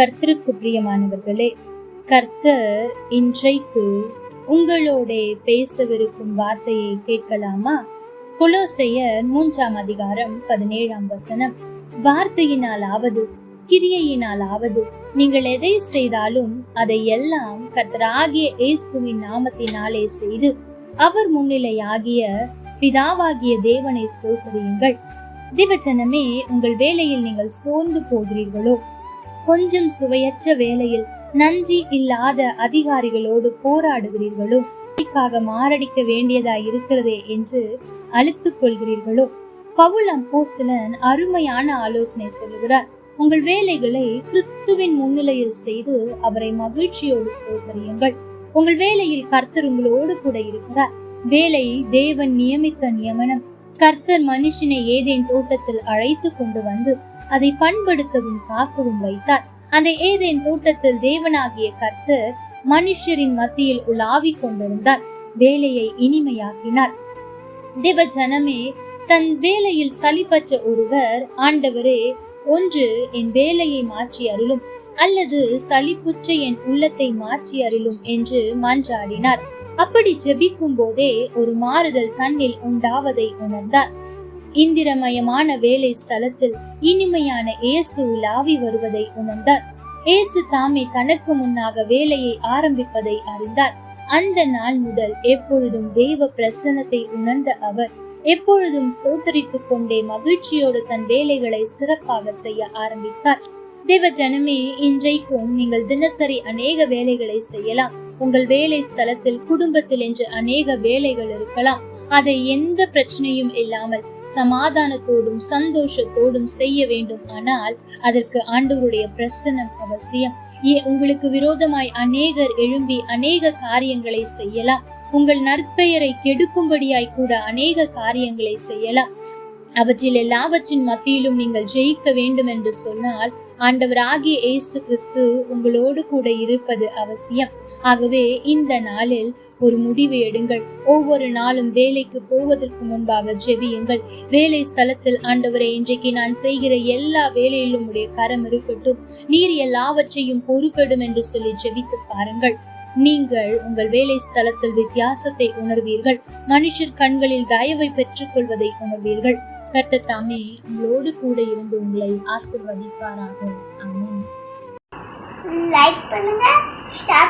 கர்த்தருக்கு பிரியமானவர்களே கர்த்தர் இன்றைக்கு உங்களோட பேசவிருக்கும் வார்த்தையை கேட்கலாமா? குலோசையர் மூன்றாம் அதிகாரம் பதினேழாம் வசனம். வார்த்தையினாலாவது கிரியையினாலாவது நீங்கள் எதை செய்தாலும் அதை எல்லாம் கர்த்தராகிய இயேசுவின் நாமத்தினாலே செய்து அவர் முன்னிலையாகிய பிதாவாகிய தேவனை ஸ்தோத்தரியுங்கள். திவச்சனமே உங்கள் வேலையில் நீங்கள் சோர்ந்து போகிறீர்களோ? கொஞ்சம் சுவையற்ற வேலையில் நன்றி இல்லாத அதிகாரிகளோடு போராடுகிறீர்களோ? மாரடிக்க வேண்டியதா இருக்கிறதே என்று அழுத்துக் கொள்கிறீர்களோ? பவுல் அப்போஸ்தலன் அருமையான ஆலோசனை சொல்லுகிறார். உங்கள் வேலைகளை கிறிஸ்துவின் முன்னிலையில் செய்து அவரை மகிழ்ச்சியோடு ஸ்தோத்தரியுங்கள். உங்கள் வேலையில் கர்த்தர் உங்களோடு கூட இருக்கிறார். வேலை தேவன் நியமித்த நியமனம். கர்த்தர் மனுஷனை ஏதேன் தோட்டத்தில் அழைத்து கொண்டு வந்து அதை பண்படுத்தவும் காக்கவும் வைத்தார். அந்த ஏதேன் தோட்டத்தில் தேவனாகிய கர்த்தர் மனுஷரின் மத்தியில் உலாவிக் கொண்டிருந்தார். வேலையை இனிமையாக்கினார். தேவ ஜனமே தன் வேலையில் சலிப்பற்ற ஒருவர் ஆண்டவரே ஒன்று என் வேலையை மாற்றி அருளும் அல்லது சலிப்புற்ற என் உள்ளத்தை மாற்றி அருளும் என்று மன்றாடினார். அப்படி ஜெபிக்கும் போதே ஒரு மாறுதல் தன்னில் உண்டாவதை உணர்ந்தார். இந்திரமயமான வேலை ஸ்தலத்தில் இனிமையான இயேசு உலாவி வருவதை உணர்ந்தார். இயேசு தாமே தனக்கு முன்னாக வேலையை ஆரம்பிப்பதை அறிந்தார். அந்த நாள் முதல் எப்பொழுதும் தெய்வ பிரசன்னத்தை உணர்ந்த அவர் எப்பொழுதும் ஸ்தோத்தரித்துக் கொண்டே மகிழ்ச்சியோடு தன் வேலைகளை சிறப்பாக செய்ய ஆரம்பித்தார். தேவ ஜனமே இன்றைக்கும் நீங்கள் தினசரி அநேக வேலைகளை செய்யலாம். உங்கள் வேலை ஸ்தலத்தில் குடும்பத்தில் என்று அநேக வேலைகள் இருக்கலாம். அதை எந்த பிரச்சனையும் இல்லாமல் சமாதானத்தோடும் சந்தோஷத்தோடும் செய்ய வேண்டும். ஆனால் அதற்கு ஆண்டவருடைய பிரசனம் அவசியம். ஏ- உங்களுக்கு விரோதமாய் அநேகர் எழும்பி அநேக காரியங்களை செய்யலாம். உங்கள் நற்பெயரை கெடுக்கும்படியாய் கூட அநேக காரியங்களை செய்யலாம். அவற்றில் எல்லாவற்றின் மத்தியிலும் நீங்கள் ஜெயிக்க வேண்டும் என்று சொன்னால் ஆண்டவராகிய ஏசு கிறிஸ்து உங்களோடு கூட இருப்பது அவசியம். ஆகவே இந்த நாளில் ஒரு முடிவு எடுங்கள். ஒவ்வொரு நாளும் வேலைக்கு போவதற்கு முன்பாக ஜெபியுங்கள். வேலை ஸ்தலத்தில் ஆண்டவரை இன்றைக்கு நான் செய்கிற எல்லா வேலையிலும் உடைய கரம் இருக்கட்டும். நீர் எல்லாவற்றையும் பொறுப்பெடும் என்று சொல்லி ஜெபித்து பாருங்கள். நீங்கள் உங்கள் வேலை ஸ்தலத்தில் வித்தியாசத்தை உணர்வீர்கள். மனுஷர் கண்களில் தயவை பெற்றுக் கொள்வதை உணர்வீர்கள். கர்த்தர் தாமே உங்களோடு கூட இருந்து உங்களை ஆசிர்வதிப்பாராக. ஆமென். லைக் பண்ணுங்க ஷேர்